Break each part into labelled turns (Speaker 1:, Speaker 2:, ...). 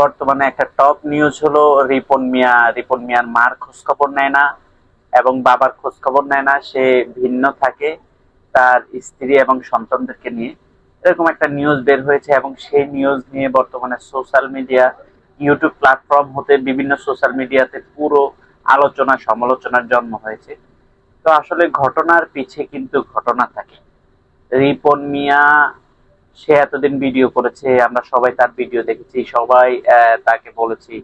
Speaker 1: বর্তমানে একটা top news হলো, রিপন মিয়া, রিপন মিয়ার মার খোঁজ খবর নেয় না এবং বাবার খোঁজ খবর নেয় না, সে ভিন্ন থাকে তার স্ত্রী এবং সন্তানদেরকে নিয়ে। এরকম একটা নিউজ বের হয়েছে এবং সেই নিউজ নিয়ে বর্তমানে সোশ্যাল মিডিয়া ইউটিউব প্ল্যাটফর্ম হতে বিভিন্ন সোশ্যাল মিডিয়াতে পুরো আলোচনা, সমালোচনার জন্ম হয়েছে। তো আসলে ঘটনার পিছে কিন্তু ঘটনা থাকে। রিপন মিয়া সে এতদিন ভিডিও করেছে, আমরা সবাই তার ভিডিও দেখেছি, সবাই তাকে বলেছি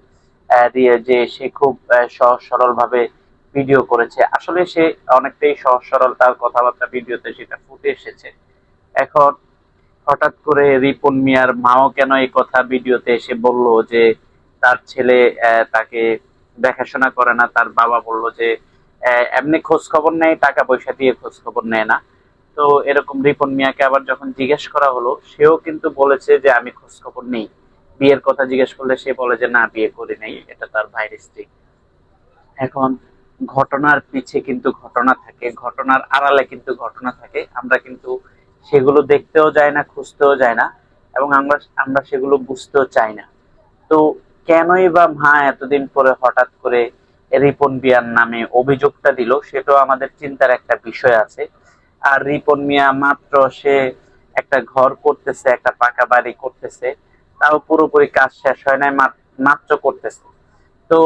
Speaker 1: যে সে খুব সহজ সরল ভাবে ভিডিও করেছে। আসলে সে অনেকটাই সহজ সরল, তার কথাবার্তা ভিডিওতে সেটা ফুটে এসেছে। এখন হঠাৎ করে রিপন মিয়ার মাও কেন এই কথা ভিডিওতে এসে বলল যে তার ছেলে তাকে দেখাশোনা করে না, তার বাবা বলল যে এমনি খোঁজ খবর নেয়, টাকা পয়সা দিয়ে খোঁজ খবর নেয় না। তো এরকম রিপন মিয়াকে আবার যখন জিজ্ঞেস করা হলো, সেও কিন্তু বলেছে যে আমি খোঁজ খবর নেই। বিয়ের কথা জিজ্ঞেস করলে সে বলে যে, না, বিয়ে করি নাই, এটা তার ভাইয়ের স্ত্রী। এখন ঘটনার পিছে কিন্তু ঘটনা থাকে, ঘটনার আড়ালে কিন্তু ঘটনা থাকে। আমরা কিন্তু সেগুলো দেখতেও যাই না, খুঁজতেও যাই না, এবং আমরা আমরা সেগুলো বুঝতেও চাই না। তো কেনই বা মা এতদিন পরে হঠাৎ করে রিপন বিয়ার নামে অভিযোগটা দিল, সেটাও আমাদের চিন্তার একটা বিষয় আছে। আর রিপন মিয়া মাত্র সে একটা ঘর করতেছে, একটা পাকা বাড়ি করতেছে। তাও পুরোপুরি কাজ শেষ হয় নাই মাত্র করতেছে। তো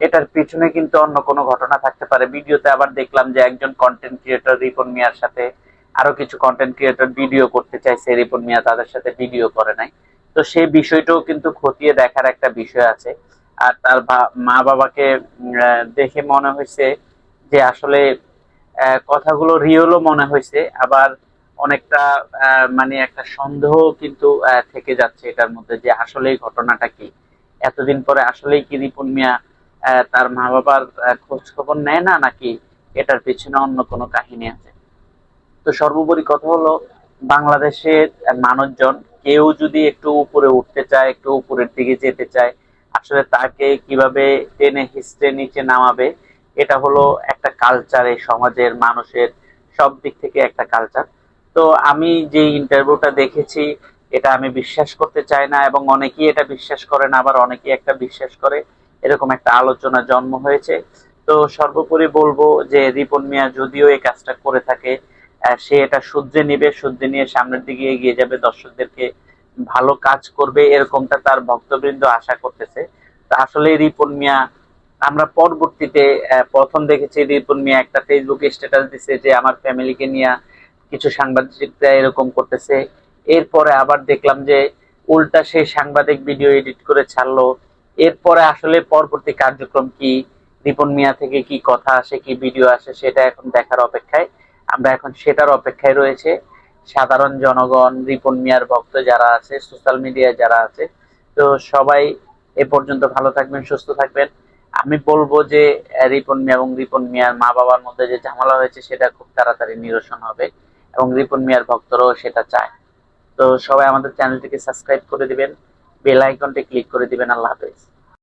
Speaker 1: এটার পিছনে কিন্তু অন্য কোনো ঘটনা থাকতে পারে। ভিডিওতে আবার দেখলাম যে একজন কন্টেন্ট ক্রিয়েটর রিপন মিয়ার সাথে আরও কিছু কন্টেন্ট ক্রিয়েটর ভিডিও করতে চাইছে। রিপন মিয়া তাদের সাথে ভিডিও করে নাই। তো সেই বিষয়টাও কিন্তু খতিয়ে দেখার একটা বিষয় আছে। আর তার মা বাবাকে দেখে মনে হয়েছে যে আসলে কথাগুলো রিয়েলও মনে হয়েছে, আবার অনেকটা মানে একটা সন্দেহ কিন্তু থেকে যাচ্ছে এটার মধ্যে যে আসলে ঘটনাটা কি। এতদিন পরে আসলেই কি রিপন মিয়া তার মা বাবার খোঁজ খবর নেয় না নাকি এটার পিছনে অন্য কোনো কাহিনী আছে? তো সর্বোপরি কথা হলো বাংলাদেশের মানুষজন কেউ যদি একটু উপরে উঠতে চায়, একটু উপরের দিকে যেতে চায়, আসলে তাকে কীভাবে টেনে হিস্ট্রে নিচে নামাবে এটা হলো একটা কালচার এই সমাজের, মানুষের সব দিক থেকে একটা কালচার তো আমি যে ইন্টারভিউটা দেখেছি, এটা আমি বিশ্বাস করতে চাই না এবং অনেকেই এটা বিশ্বাস করে না আবার অনেকেই একটা বিশ্বাস করে। এরকম একটা আলোচনা জন্ম হয়েছে। তো সর্বোপরি বলব যে রিপন মিয়া যদিও এই কাজটা করে থাকে সে এটা শুদ্ধে নিবে শুদ্ধে নিয়ে সামনের দিকে এগিয়ে যাবে, দর্শকদেরকে ভালো কাজ করবে, এরকমটা তার ভক্তবৃন্দ আশা করতেছে। তো আসলে রিপন মিয়া আমরা পরবর্তীতে প্রথম দেখেছি রিপন মিয়া একটা ফেসবুকে স্ট্যাটাস দিছে যে আমার ফ্যামিলিকে নিয়ে কিছু সাংবাদিকরা এরকম করতেছে। এরপরে আবার দেখলাম যে উল্টা সেই সাংবাদিক ভিডিও এডিট করে ছাড়লো। এরপরে আসলে পরবর্তী কার্যক্রম কি, রিপন মিয়া থেকে কি কথা আসে, কি ভিডিও আসে, সেটা এখন দেখার অপেক্ষায়। আমরা এখন সেটার অপেক্ষায় রয়েছে। সাধারণ জনগণ, রিপন মিয়ার ভক্ত যারা আছে সোশ্যাল মিডিয়ায় যারা আছে, তো সবাই এ পর্যন্ত ভালো থাকবেন, সুস্থ থাকবেন। আমি বলব যে, রিপন মিয়া এবং রিপন মিয়ার মা বাবার মধ্যে যে ঝামেলা হয়েছে, সেটা খুব তাড়াতাড়ি নিরসন হবে এবং রিপন মিয়ার ভক্তরাও সেটা চায়। তো সবাই আমাদের চ্যানেলটিকে সাবস্ক্রাইব করে দিবেন, বেল আইকনটি ক্লিক করে দিবেন। আল্লাহ হাফেজ।